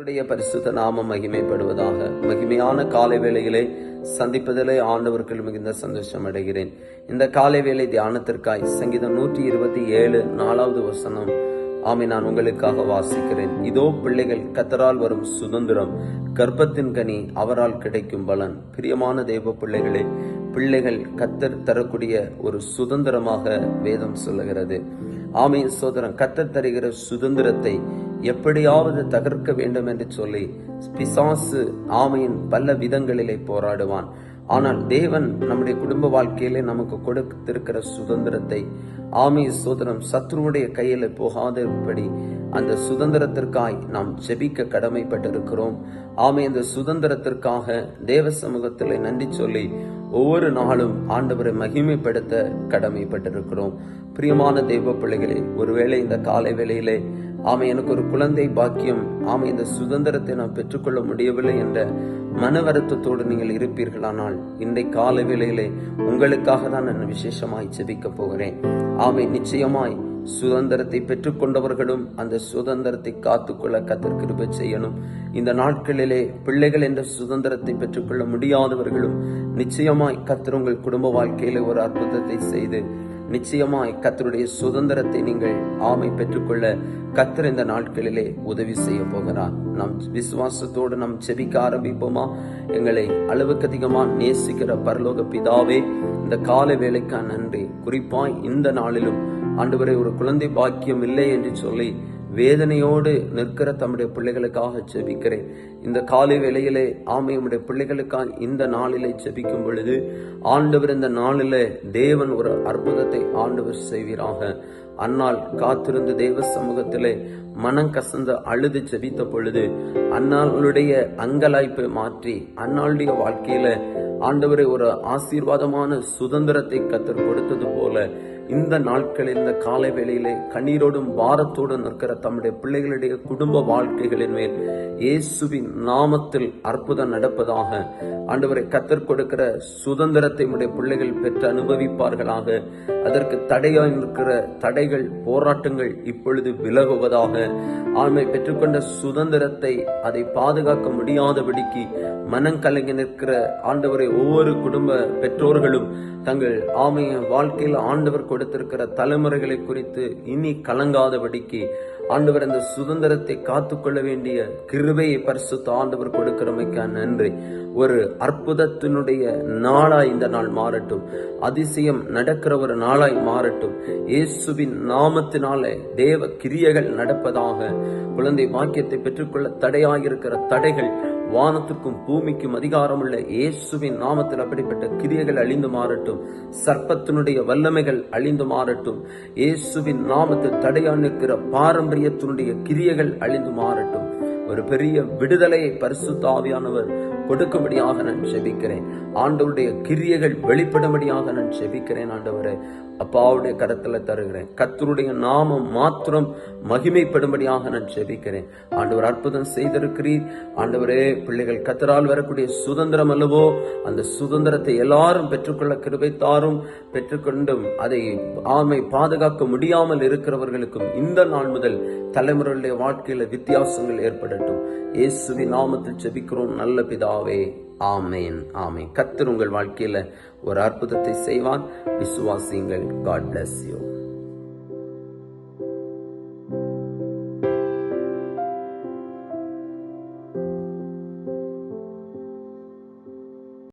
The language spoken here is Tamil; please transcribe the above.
அவருடைய பரிசுத்த நாமம் மகிமைப்படுவதாக மகிமையான காலை வேளையிலே சந்திப்பதிலே ஆண்டவர்கள் மிகுந்த சந்தோஷம் அடைகிறேன். இந்த காலை வேளை தியானத்திற்காய் சங்கீதம் நூற்றி இருபத்தி ஏழு நாலாவது வசனம். ஆமை நான் உங்களுக்காக வாசிக்கிறேன். இதோ பிள்ளைகள் கத்தரால் வரும் சுதந்திரம் கர்ப்பத்தின் கனி அவரால் கிடைக்கும் பலன். பிரியமான தெய்வ பிள்ளைகளே பிள்ளைகள் கத்தர் தரக்கூடிய ஒரு சுதந்திரமாக வேதம் சொல்லுகிறது. ஆமை சோதரம் கத்தர் தருகிற சுதந்திரத்தை எப்படியாவது தகர்க்க வேண்டும் என்று சொல்லி பிசாசு ஆமையின் பல விதங்களிலே போராடுவான். ஆனால் தேவன் நம்முடைய குடும்ப வாழ்க்கையிலே நமக்கு கொடுத்திருக்கிற சுதந்திரத்தை ஆமை சோதரம் சத்ருவுடைய கையில போகாதபடி அந்த சுதந்திரத்திற்காய் நாம் ஜெபிக்க கடமைப்பட்டிருக்கிறோம். ஆமை அந்த சுதந்திரத்திற்காக தேவ சமூகத்திலே நன்றி சொல்லி ஒவ்வொரு நாளும் ஆண்டவரை மகிமைப்படுத்த கடமைப்பட்டிருக்கிறோம். பிரியமான தெய்வ பிள்ளைகளே ஒருவேளை இந்த காலை வேளையிலே ஆமை எனக்கு ஒரு குழந்தை பாக்கியம் ஆமை இந்த சுதந்திரத்தை நான் பெற்றுக்கொள்ள முடியவில்லை என்ற மன வருத்தத்தோடு நீங்கள் இருப்பீர்களானால் இன்றை காலை வேளையிலே உங்களுக்காக தான் நான் விசேஷமாய் செபிக்க போகிறேன். ஆமை நிச்சயமாய் சுதந்திரத்தை பெற்றுக்கொண்டவர்களும் அந்த சுதந்திரத்தை காத்துக்கொள்ள கத்தர் கிருபை செய்யணும். இந்த நாட்களிலே பிள்ளைகள் என்ற சுதந்திரத்தை பெற்றுக்கொள்ள முடியாதவர்களும் நிச்சயமாய் கத்தர் உங்கள் குடும்ப வாழ்க்கையில ஒரு அற்புதத்தை செய்து நிச்சயமாய் கத்தருடைய சுதந்திரத்தை நீங்கள் ஆமை பெற்றுக்கொள்ள கத்தர் இந்த நாட்களிலே உதவி செய்ய போகிறார். நாம் விசுவாசத்தோடு நாம் செபிக்க ஆரம்பிப்போமா? எங்களை அளவுக்கு அதிகமா நேசிக்கிற பரலோக பிதாவே இந்த கால வேலைக்கா நன்றி. குறிப்பாய் இந்த நாளிலும் ஆண்டவரை ஒரு குழந்தை பாக்கியம் இல்லை என்று சொல்லி வேதனையோடு நிற்கிற தம்முடைய பிள்ளைகளுக்காக ஜெபிக்கிறேன். இந்த காலை வேளையிலே ஆமை உடைய பிள்ளைகளுக்காக இந்த நாளிலே செபிக்கும் பொழுது ஆண்டவர் இந்த நாளிலே தேவன் ஒரு அற்புதத்தை ஆண்டவர் செய்வீராக. அன்னால் காத்திருந்த தேவ சமூகத்திலே மனம் கசந்து அழுது ஜெபித்த பொழுது அன்னாளுடைய அங்கலாய்ப்பை மாற்றி அன்னாளுடைய வாழ்க்கையில ஆண்டவரை ஒரு ஆசீர்வாதமான சுதந்திரத்தை கத்தர் கொடுத்தது போல இந்த நாட்களில் இந்த காலை வேளையிலே கண்ணீரோடும் பாரத்தோடும் நிற்கிற தம்முடைய பிள்ளைகளுடைய குடும்ப வாழ்க்கைகளின் மேல் இயேசுவின் நாமத்தில் அற்புதம் நடப்பதாக ஆண்டவரை கத்தர் கொடுக்கிற சுதந்திரத்தை உடைய பிள்ளைகள் பெற்று அனுபவிப்பார்களாக. அதற்கு தடையாக இருக்கிற தடைகள் போராட்டங்கள் இப்பொழுது விலகுவதாக ஆண்மை பெற்றுக்கொண்ட சுதந்திரத்தை அதை பாதுகாக்க முடியாதபடிக்கு மனம் கலங்கி நிற்கிற ஆண்டவரை ஒவ்வொரு குடும்ப பெற்றோர்களும் தங்கள் ஆமைய வாழ்க்கையில் ஆண்டவர் கொடுத்திருக்கிற தலைமுறைகளை குறித்து இனி கலங்காதபடிக்கு ஆண்டவர் அந்த சுதந்திரத்தை காத்துக்கொள்ள வேண்டிய கிருபையை பரிசுத்த ஆண்டவர் கொடுக்கிறமைக்கா நன்றி. ஒரு அற்புதத்தினுடைய நாளாய் இந்த நாள் மாறட்டும். அதிசயம் நடக்கிற ஒரு நாளாய் மாறட்டும். இயேசுவின் நாமத்தினாலே தேவ கிரியைகள் நடப்பதாக குழந்தை வாக்கியத்தை பெற்றுக்கொள்ள தடையாக இருக்கிற தடைகள் வானத்துக்கும் பூமிக்கும் அதிகாரமுள்ள இயேசுவின் நாமத்தில் அப்படிப்பட்ட கிரியைகள் அழிந்து மாறட்டும் சர்ப்பத்தினுடைய வல்லமைகள் அழிந்து மாறட்டும் இயேசுவின் நாமத்தில் தடையான் நிற்கிற பாரம்பரியத்தினுடைய கிரியைகள் அழிந்து மாறட்டும் ஒரு பெரிய விடுதலையை பரிசுத்தாவியானவர் கொடுக்கும்படியாக நான் செபிக்கிறேன். ஆண்டவருடைய கிரியைகள் வெளிப்படும்படியாக நான் செபிக்கிறேன் ஆண்டவரே. அப்பாவுடைய கரத்தில் தருகிறேன். கத்தருடைய நாமம் மாத்திரம் மகிமைப்படும்படியாக நான் செபிக்கிறேன். ஆண்டவர் அற்புதம் செய்திருக்கிறீர். ஆண்டவரே பிள்ளைகள் கத்தரால் வரக்கூடிய சுதந்திரம் அல்லவோ அந்த சுதந்திரத்தை எல்லாரும் பெற்றுக்கொள்ள கிருபை தாரும். பெற்றுக்கொண்டும் அதை ஆமை பாதுகாக்க முடியாமல் இருக்கிறவர்களுக்கும் இந்த நாள் முதல் தலைமுறையுடைய வாழ்க்கையில வித்தியாசங்கள் ஏற்படட்டும். இயேசுவின் நாமத்தில் செபிக்கிறோம். நல்ல பிதா பிதாவே ஆமேன் ஆமேன். கத்தர் உங்கள் வாழ்க்கையில் ஒரு அற்புதத்தை செய்வான் விசுவாசியுங்கள். God bless you